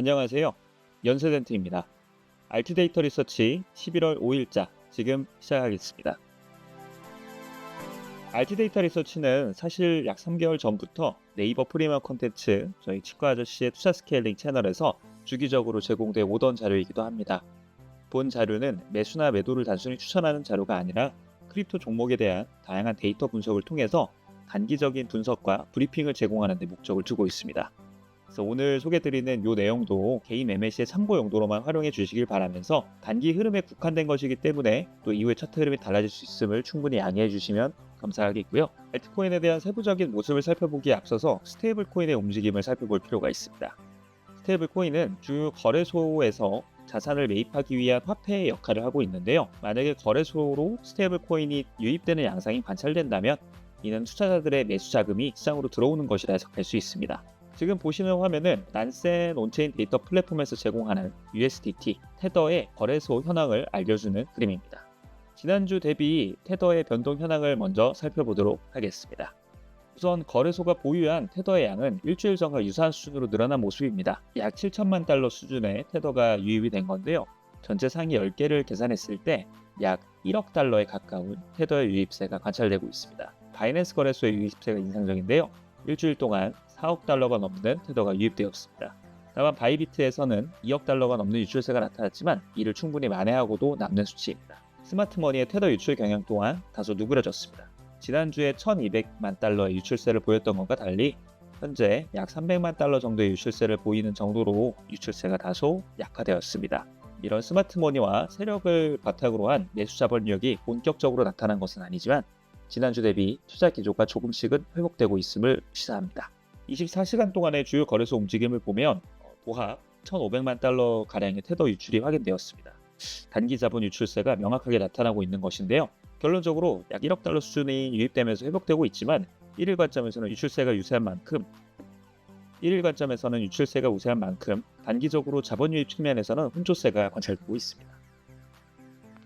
안녕하세요. 연세덴트입니다. 알트데이터 리서치 11월 5일자 지금 시작하겠습니다. 알트데이터 리서치는 사실 약 3개월 전부터 네이버 프리미엄 콘텐츠 저희 치과 아저씨의 투자 스케일링 채널에서 주기적으로 제공돼 오던 자료이기도 합니다. 본 자료는 매수나 매도를 단순히 추천하는 자료가 아니라 크립토 종목에 대한 다양한 데이터 분석을 통해서 단기적인 분석과 브리핑을 제공하는 데 목적을 두고 있습니다. 그래서 오늘 소개드리는 이 내용도 개인 매매 시의 참고 용도로만 활용해 주시길 바라면서 단기 흐름에 국한된 것이기 때문에 또 이후에 차트 흐름이 달라질 수 있음을 충분히 양해해 주시면 감사하겠고요. 알트코인에 대한 세부적인 모습을 살펴보기에 앞서서 스테이블 코인의 움직임을 살펴볼 필요가 있습니다. 스테이블 코인은 주요 거래소에서 자산을 매입하기 위한 화폐의 역할을 하고 있는데요. 만약에 거래소로 스테이블 코인이 유입되는 양상이 관찰된다면 이는 투자자들의 매수 자금이 시장으로 들어오는 것이라 해석할 수 있습니다. 지금 보시는 화면은 난센 온체인 데이터 플랫폼에서 제공하는 USDT 테더의 거래소 현황을 알려주는 그림입니다. 지난주 대비 테더의 변동 현황을 먼저 살펴보도록 하겠습니다. 우선 거래소가 보유한 테더의 양은 일주일 전과 유사한 수준으로 늘어난 모습입니다. 약 7천만 달러 수준의 테더가 유입이 된 건데요. 전체 상위 10개를 계산했을 때 약 1억 달러에 가까운 테더의 유입세가 관찰되고 있습니다. 바이낸스 거래소의 유입세가 인상적인데요. 일주일 동안 4억 달러가 넘는 테더가 유입되었습니다. 다만 바이비트에서는 2억 달러가 넘는 유출세가 나타났지만 이를 충분히 만회하고도 남는 수치입니다. 스마트머니의 테더 유출 경향 또한 다소 누그러졌습니다. 지난주에 1200만 달러의 유출세를 보였던 것과 달리 현재 약 300만 달러 정도의 유출세를 보이는 정도로 유출세가 다소 약화되었습니다. 이런 스마트머니와 세력을 바탕으로 한 내수 자본력이 본격적으로 나타난 것은 아니지만 지난주 대비 투자 기조가 조금씩은 회복되고 있음을 시사합니다. 24시간 동안의 주요 거래소 움직임을 보면 보합 1,500만 달러 가량의 테더 유출이 확인되었습니다. 단기 자본 유출세가 명확하게 나타나고 있는 것인데요. 결론적으로 약 1억 달러 수준이 유입되면서 회복되고 있지만 1일 관점에서는 유출세가 유세한 만큼 1일 관점에서는 유출세가 우세한 만큼 단기적으로 자본 유입 측면에서는 혼조세가 관찰되고 있습니다.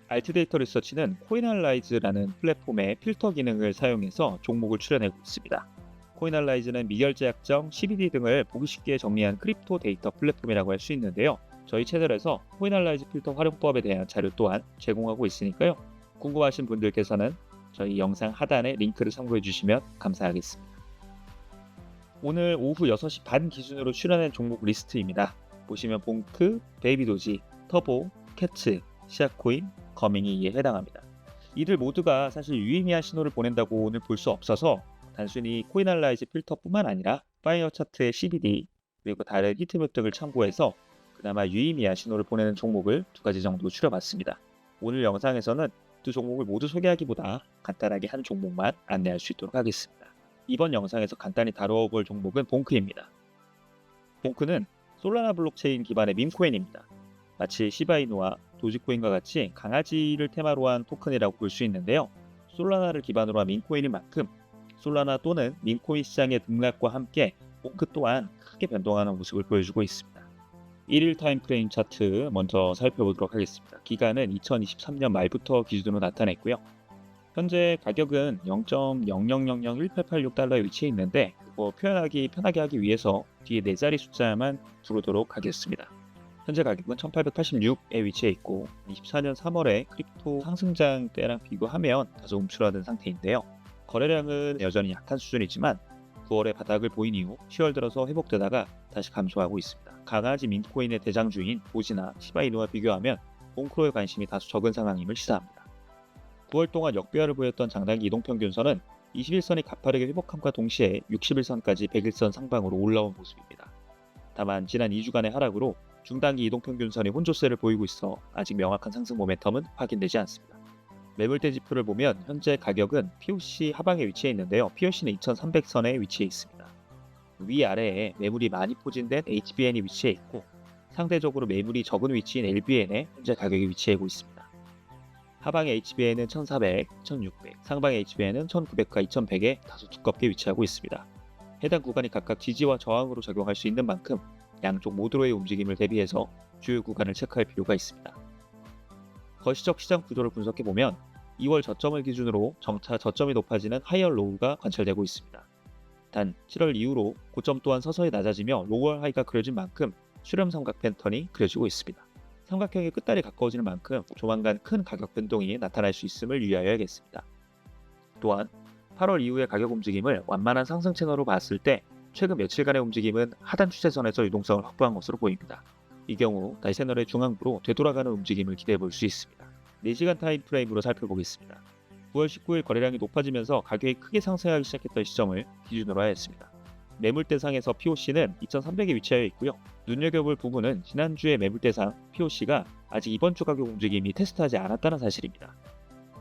알트데이터 리서치는 코인알라이즈라는 플랫폼의 필터 기능을 사용해서 종목을 추려내고 있습니다. 코인알라이즈는 미결제 약정, CBD 등을 보기 쉽게 정리한 크립토 데이터 플랫폼이라고 할 수 있는데요. 저희 채널에서 코인알라이즈 필터 활용법에 대한 자료 또한 제공하고 있으니까요. 궁금하신 분들께서는 저희 영상 하단에 링크를 참고해 주시면 감사하겠습니다. 오늘 오후 6시 반 기준으로 출연한 종목 리스트입니다. 보시면 봉크, 베이비도지, 터보, 캐츠, 시아코인, 거밍이 이에 해당합니다. 이들 모두가 사실 유의미한 신호를 보낸다고 오늘 볼 수 없어서 단순히 코인알라이즈 필터뿐만 아니라 파이어 차트의 CBD 그리고 다른 히트맵 등을 참고해서 그나마 유의미한 신호를 보내는 종목을 두 가지 정도 추려봤습니다. 오늘 영상에서는 두 종목을 모두 소개하기보다 간단하게 한 종목만 안내할 수 있도록 하겠습니다. 이번 영상에서 간단히 다뤄볼 종목은 봉크입니다. 봉크는 솔라나 블록체인 기반의 밈코인입니다. 마치 시바이누와 도지코인과 같이 강아지를 테마로 한 토큰이라고 볼 수 있는데요. 솔라나를 기반으로 한 밈코인인 만큼 솔라나 또는 밈코인 시장의 등락과 함께 봉크 또한 크게 변동하는 모습을 보여주고 있습니다. 1일 타임프레임 차트 먼저 살펴보도록 하겠습니다. 기간은 2023년 말부터 기준으로 나타냈고요. 현재 가격은 0.00001886달러에 위치해 있는데 그거 표현하기 편하게 하기 위해서 뒤에 네 자리 숫자만 두르도록 하겠습니다. 현재 가격은 1886에 위치해 있고 24년 3월에 크립토 상승장 때랑 비교하면 다소 움츠러든 상태인데요. 거래량은 여전히 약한 수준이지만 9월에 바닥을 보인 이후 10월 들어서 회복되다가 다시 감소하고 있습니다. 강아지 민코인의 대장주인 보지나 시바이누와 비교하면 몽크로의 관심이 다소 적은 상황임을 시사합니다. 9월 동안 역배열을 보였던 장단기 이동평균선은 21선이 가파르게 회복함과 동시에 61선까지 101선 상방으로 올라온 모습입니다. 다만 지난 2주간의 하락으로 중단기 이동평균선이 혼조세를 보이고 있어 아직 명확한 상승 모멘텀은 확인되지 않습니다. 매물대 지표를 보면 현재 가격은 POC 하방에 위치해 있는데요. POC는 2300선에 위치해 있습니다. 위아래에 매물이 많이 포진된 HBN이 위치해 있고 상대적으로 매물이 적은 위치인 LBN에 현재 가격이 위치하고 있습니다. 하방의 HBN은 1400, 1600, 상방의 HBN은 1900과 2100에 다소 두껍게 위치하고 있습니다. 해당 구간이 각각 지지와 저항으로 작용할 수 있는 만큼 양쪽 모두로의 움직임을 대비해서 주요 구간을 체크할 필요가 있습니다. 거시적 시장 구조를 분석해 보면 2월 저점을 기준으로 점차 저점이 높아지는 하이어 로우가 관찰되고 있습니다. 단 7월 이후로 고점 또한 서서히 낮아지며 로월 하이가 그려진 만큼 수렴 삼각 패턴이 그려지고 있습니다. 삼각형의 끝달이 가까워지는 만큼 조만간 큰 가격 변동이 나타날 수 있음을 유의하여야겠습니다. 또한 8월 이후의 가격 움직임을 완만한 상승 채널로 봤을 때 최근 며칠간의 움직임은 하단 추세선에서 유동성을 확보한 것으로 보입니다. 이 경우 다시 채널의 중앙부로 되돌아가는 움직임을 기대해 볼 수 있습니다. 4시간 타임 프레임으로 살펴보겠습니다. 9월 19일 거래량이 높아지면서 가격이 크게 상승하기 시작했던 시점을 기준으로 하였습니다. 매물 대상에서 POC는 2,300에 위치하여 있고요. 눈여겨볼 부분은 지난주의 매물 대상 POC가 아직 이번 주 가격 움직임이 테스트하지 않았다는 사실입니다.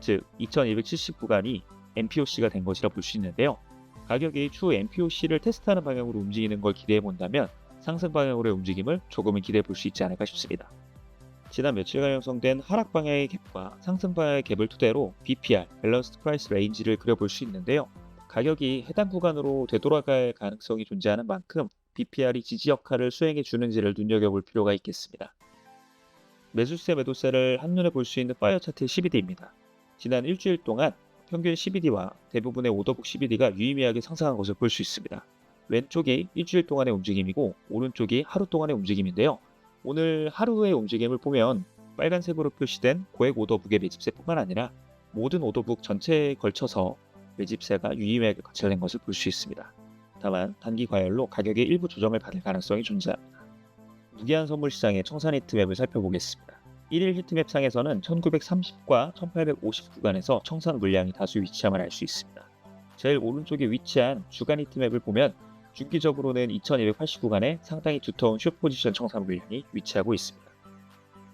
즉 2,270 구간이 MPOC가 된 것이라 볼 수 있는데요. 가격이 추후 MPOC를 테스트하는 방향으로 움직이는 걸 기대해 본다면 상승 방향으로의 움직임을 조금은 기대해 볼 수 있지 않을까 싶습니다. 지난 며칠간 형성된 하락 방향의 갭과 상승 방향의 갭을 토대로 BPR, 밸런스드 프라이스 레인지를 그려볼 수 있는데요. 가격이 해당 구간으로 되돌아갈 가능성이 존재하는 만큼 BPR이 지지 역할을 수행해 주는지를 눈여겨볼 필요가 있겠습니다. 매수세 매도세를 한눈에 볼 수 있는 파이어 차트의 12D입니다. 지난 일주일 동안 평균 12D와 대부분의 오더북 12D가 유의미하게 상승한 것을 볼 수 있습니다. 왼쪽이 일주일 동안의 움직임이고 오른쪽이 하루 동안의 움직임인데요. 오늘 하루의 움직임을 보면 빨간색으로 표시된 고액 오더북의 매집세뿐만 아니라 모든 오더북 전체에 걸쳐서 매집세가 유의미하게 거쳐낸 것을 볼 수 있습니다. 다만 단기 과열로 가격의 일부 조정을 받을 가능성이 존재합니다. 무기한 선물 시장의 청산 히트맵을 살펴보겠습니다. 1일 히트맵 상에서는 1930과 1850 구간에서 청산 물량이 다수 위치함을 알 수 있습니다. 제일 오른쪽에 위치한 주간 히트맵을 보면 중기적으로는 2280 구간에 상당히 두터운 숏 포지션 청산 물량이 위치하고 있습니다.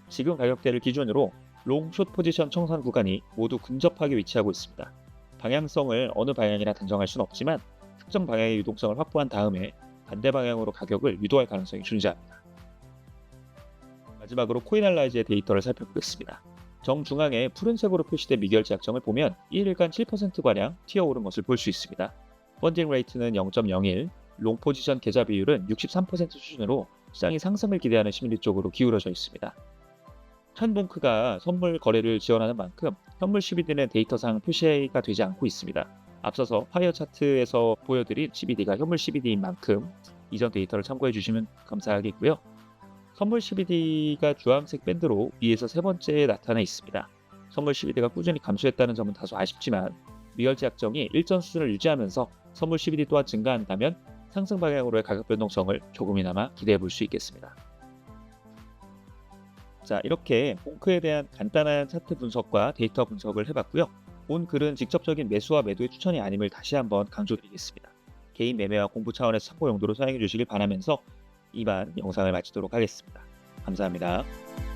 지금 가격대를 기준으로 롱 숏 포지션 청산 구간이 모두 근접하게 위치하고 있습니다. 방향성을 어느 방향이나 단정할 수는 없지만 특정 방향의 유동성을 확보한 다음에 반대 방향으로 가격을 유도할 가능성이 존재합니다. 마지막으로 코인알라이즈의 데이터를 살펴보겠습니다. 정중앙에 푸른색으로 표시된 미결제 약정을 보면 1일간 7%가량 튀어오른 것을 볼 수 있습니다. 펀딩 레이트는 0.01, 롱 포지션 계좌 비율은 63% 수준으로 시장이 상승을 기대하는 심리 쪽으로 기울어져 있습니다. 현봉크가 선물 거래를 지원하는 만큼 현물 12D는 데이터상 표시가 되지 않고 있습니다. 앞서서 파이어 차트에서 보여드린 12D가 현물 12D인 만큼 이전 데이터를 참고해 주시면 감사하겠고요. 선물 12D가 주황색 밴드로 위에서 세 번째에 나타나 있습니다. 선물 12D가 꾸준히 감소했다는 점은 다소 아쉽지만 미결제 약정이 일정 수준을 유지하면서 선물 12D 또한 증가한다면 상승 방향으로의 가격 변동성을 조금이나마 기대해 볼 수 있겠습니다. 자, 이렇게 봉크에 대한 간단한 차트 분석과 데이터 분석을 해봤고요. 본 글은 직접적인 매수와 매도의 추천이 아님을 다시 한번 강조드리겠습니다. 개인 매매와 공부 차원에서 참고 용도로 사용해 주시길 바라면서 이만 영상을 마치도록 하겠습니다. 감사합니다.